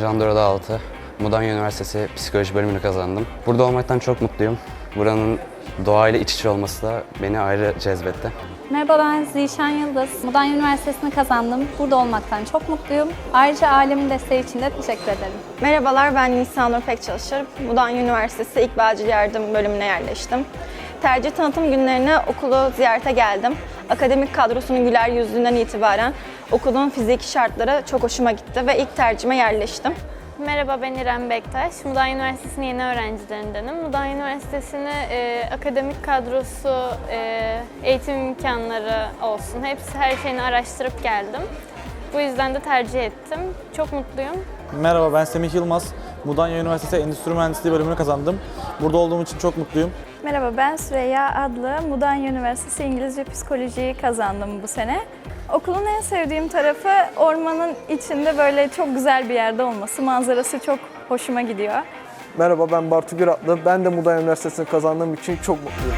Can Dorada Altı. Mudanya Üniversitesi Psikoloji bölümünü kazandım. Burada olmaktan çok mutluyum. Buranın doğayla iç içe olması da beni ayrı cezbetti. Merhaba ben Zişan Yıldız. Mudanya Üniversitesi'ni kazandım. Burada olmaktan çok mutluyum. Ayrıca ailemin desteği için de teşekkür ederim. Merhabalar, ben Nisan Nur Pekçalışır. Mudanya Üniversitesi İkbalcil Yardım bölümüne yerleştim. Tercih tanıtım günlerine okulu ziyarete geldim. Akademik kadrosunun güler yüzlüğünden itibaren okulun fiziki şartları çok hoşuma gitti ve ilk tercihime yerleştim. Merhaba ben İrem Bektaş. Mudanya Üniversitesi'nin yeni öğrencilerindenim. Mudanya Üniversitesi'ni e, akademik kadrosu, e, eğitim imkanları olsun hepsi her şeyini araştırıp geldim. Bu yüzden de tercih ettim. Çok mutluyum. Merhaba ben Semih Yılmaz. Mudanya Üniversitesi Endüstri Mühendisliği bölümünü kazandım. Burada olduğum için çok mutluyum. Merhaba ben Süreyya Adlı. Mudanya Üniversitesi İngilizce Psikolojiyi kazandım bu sene. Okulun en sevdiğim tarafı ormanın içinde böyle çok güzel bir yerde olması. Manzarası çok hoşuma gidiyor. Merhaba ben Bartu Güratlı. Ben de Mudanya Üniversitesi'ni kazandığım için çok mutluyum.